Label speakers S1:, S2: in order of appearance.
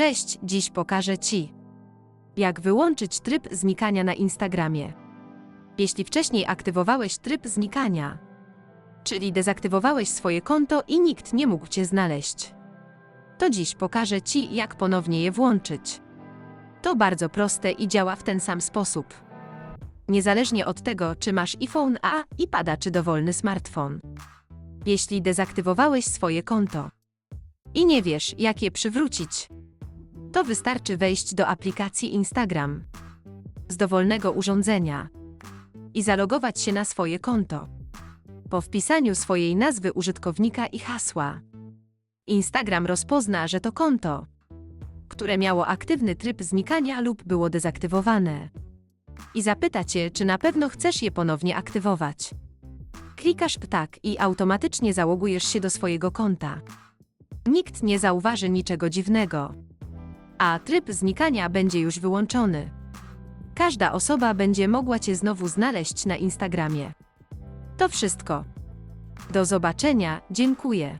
S1: Cześć, dziś pokażę Ci, jak wyłączyć tryb znikania na Instagramie. Jeśli wcześniej aktywowałeś tryb znikania, czyli dezaktywowałeś swoje konto i nikt nie mógł Cię znaleźć, to dziś pokażę Ci, jak ponownie je włączyć. To bardzo proste i działa w ten sam sposób. Niezależnie od tego, czy masz iPhone A, iPada czy dowolny smartfon. Jeśli dezaktywowałeś swoje konto i nie wiesz, jak je przywrócić, to wystarczy wejść do aplikacji Instagram z dowolnego urządzenia i zalogować się na swoje konto. Po wpisaniu swojej nazwy użytkownika i hasła, Instagram rozpozna, że to konto, które miało aktywny tryb znikania lub było dezaktywowane. I zapyta cię, czy na pewno chcesz je ponownie aktywować. Klikasz ptak i automatycznie załogujesz się do swojego konta. Nikt nie zauważy niczego dziwnego, a tryb znikania będzie już wyłączony. Każda osoba będzie mogła cię znowu znaleźć na Instagramie. To wszystko. Do zobaczenia, dziękuję.